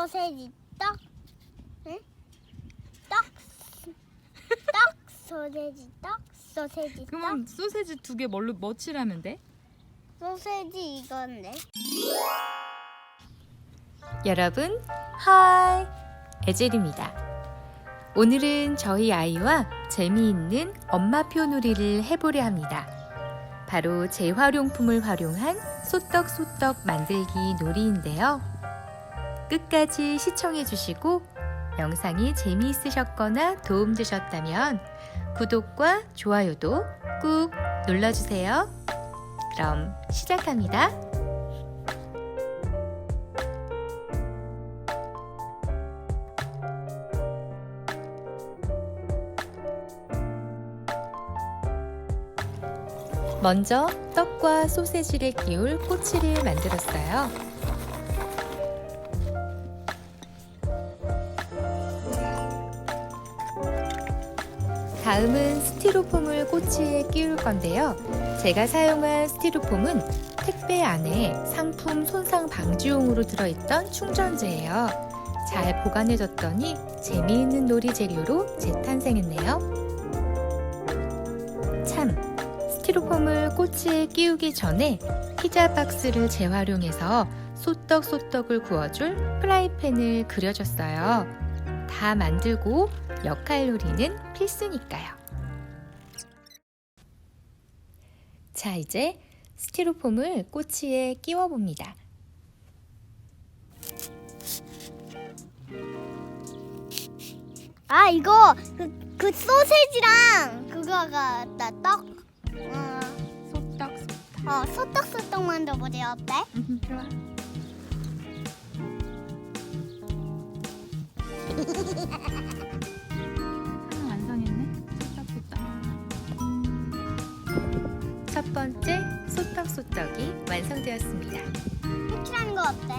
소세지 떡. 응? 떡. 떡 소세지 떡 소세지 떡 그러면 소세지 두 개 뭘로 뭐 칠하면 돼? 소세지 이건데. 여러분, 하이! 에젤입니다. 오늘은 저희 아이와 재미있는 엄마표 놀이를 해보려 합니다. 바로 재활용품을 활용한 소떡소떡 만들기 놀이인데요. 끝까지 시청해 주시고 영상이 재미있으셨거나 도움되셨다면 구독과 좋아요도 꾹 눌러주세요. 그럼 시작합니다. 먼저 떡과 소세지를 끼울 꼬치를 만들었어요. 다음은 스티로폼을 꼬치에 끼울 건데요. 제가 사용한 스티로폼은 택배 안에 상품 손상 방지용으로 들어있던 충전재예요. 잘 보관해뒀더니 재미있는 놀이 재료로 재탄생했네요. 참, 스티로폼을 꼬치에 끼우기 전에 피자 박스를 재활용해서 소떡소떡을 구워줄 프라이팬을 그려줬어요. 다 만들고 역할놀이는 필수니까요. 자, 이제 스티로폼을 꼬치에 끼워 봅니다. 아 이거 그, 그 소세지랑 그거가 나 떡. 어, 소떡 소떡. 어 소떡 소떡 만들어보세요 어때? 음, 좋아. 하나 완성했네. 소떡 소떡. 첫 번째 소떡소떡이 완성되었습니다. 색칠하는 거 어때?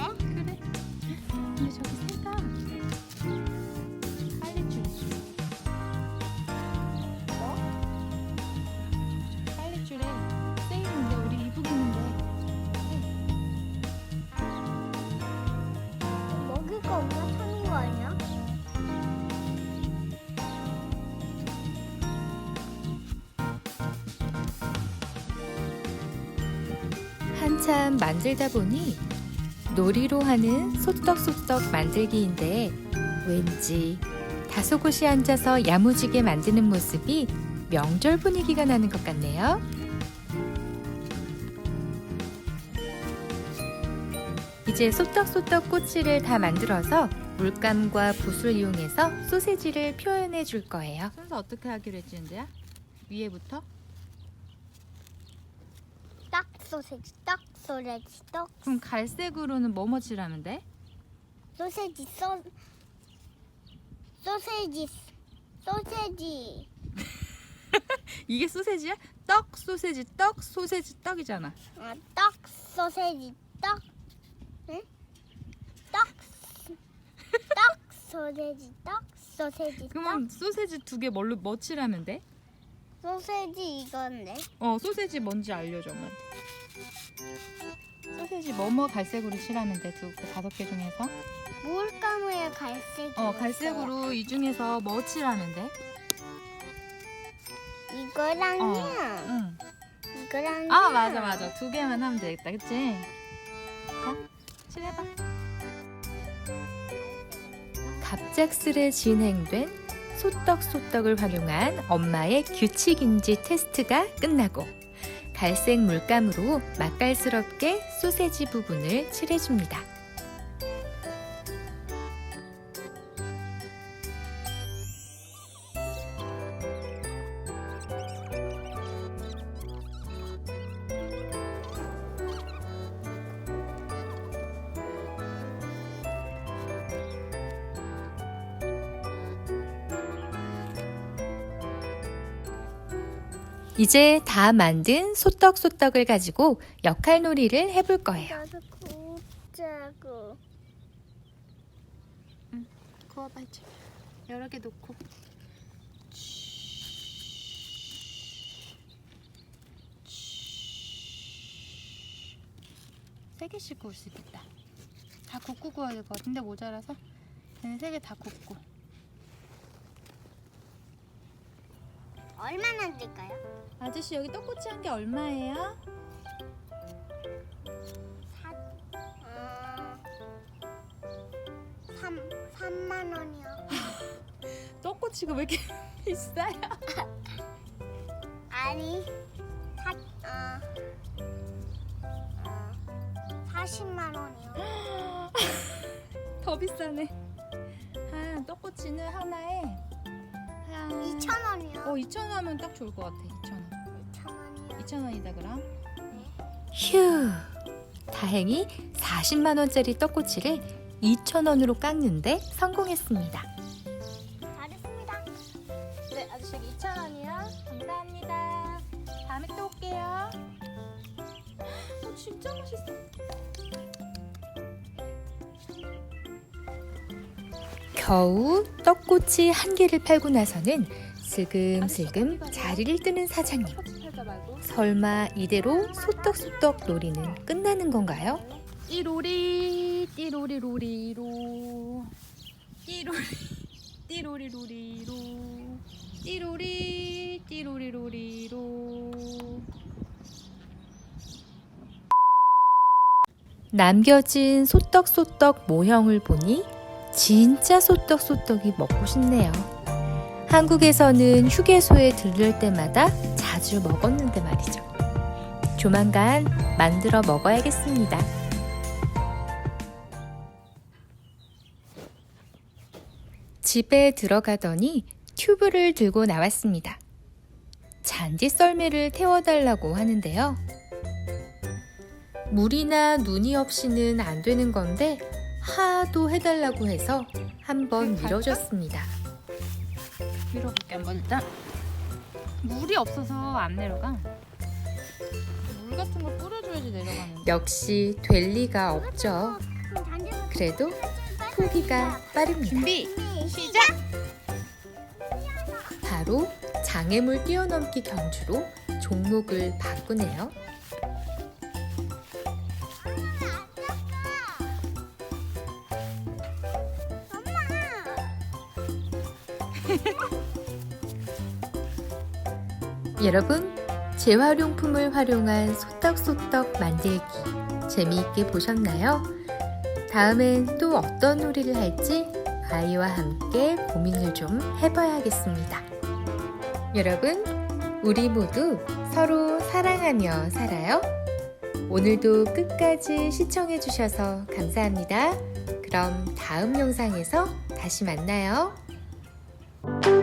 한참 만들다 보니 놀이로 하는 소떡소떡 만들기인데 왠지 다소곳이 앉아서 야무지게 만드는 모습이 명절 분위기가 나는 것 같네요. 이제 소떡소떡 꼬치를 다 만들어서 물감과 붓을 이용해서 소세지를 표현해 줄 거예요. 순서 어떻게 하기로 했지는데야? 위에부터? 떡 소세지 떡 소세지 떡 그럼 갈색으로는 뭐뭐 칠하면 돼? 소세지 소 소세지 소세지 이게 소세지야? 떡 소세지 떡 소세지 떡이잖아. 아, 떡 소세지 떡 응? 떡떡 소세지 떡 소세지 그러면 소세지 두 개 뭘로 뭐 칠하면 돼? 떡 소세지 이건데 어 소세지 뭔지 알려줘 뭐. 소세지 뭐뭐 갈색으로 칠하면 돼? 두 개, 다섯 개 중에서? 물감을 갈색 어 갈색으로 이 중에서 뭐 칠하면 돼? 이거랑요 응. 이거랑 아 맞아 맞아 두 개만 하면 되겠다 그치? 자 칠해봐 갑작스레 진행된 소떡소떡을 활용한 엄마의 규칙인지 테스트가 끝나고 갈색 물감으로 맛깔스럽게 소세지 부분을 칠해줍니다. 이제 다 만든 소떡소떡을 가지고 역할놀이를 해볼 거예요. 나도 굽자고. 구워봐 이제 여러 개 놓고. 세 개씩 구울 수 있겠다. 다 굽고 구워야 될 것 같은데 모자라서. 얘는 세개 다 굽고 얼마나 될까요? 아저씨 여기 떡꼬치 한 개 얼마예요? 사, 어, 3, 3만 원이요. 떡꼬치가 왜 이렇게 비싸요? 아니, 사, 어, 어, 40만 원이요. 더 비싸네 아 떡꼬치는 하나에 한 2천 원이요. 어 2천 원 하면 딱 좋을 것 같아 2천 원 2천 원이요. 2천 원이다 그럼 휴. 다행히 40만 원짜리 떡꼬치를 2천 원으로 깎는데 성공했습니다. 잘했습니다. 네 아저씨 여기 2천 원이요 감사합니다 다음에 또 올게요 어, 진짜 맛있어 겨우 떡꼬치 한 개를 팔고 나서는 슬금슬금 자리를 뜨는 사장님. 설마 이대로 소떡소떡 놀이는 끝나는 건가요? 띠로리 띠로리 로리로 띠로리 띠로리 로리로 띠로리 띠로리 로리로 남겨진 소떡소떡 모형을 보니 진짜 소떡소떡이 먹고 싶네요. 한국에서는 휴게소에 들를 때마다 자주 먹었는데 말이죠. 조만간 만들어 먹어야겠습니다. 집에 들어가더니 튜브를 들고 나왔습니다. 잔디 썰매를 태워달라고 하는데요. 물이나 눈이 없이는 안 되는 건데 하도 해달라고 해서 한번 밀어줬습니다. 밀어볼게 한번 일단 물이 없어서 안 내려가 물 같은 거 뿌려줘야지 내려가는 역시 될 리가 없죠. 그래도 포기가 빠릅니다. 준비 시작! 바로 장애물 뛰어넘기 경주로 종목을 바꾸네요. 여러분, 재활용품을 활용한 소떡소떡 만들기 재미있게 보셨나요? 다음엔 또 어떤 놀이를 할지 아이와 함께 고민을 좀 해봐야겠습니다. 여러분, 우리 모두 서로 사랑하며 살아요. 오늘도 끝까지 시청해주셔서 감사합니다. 그럼 다음 영상에서 다시 만나요. you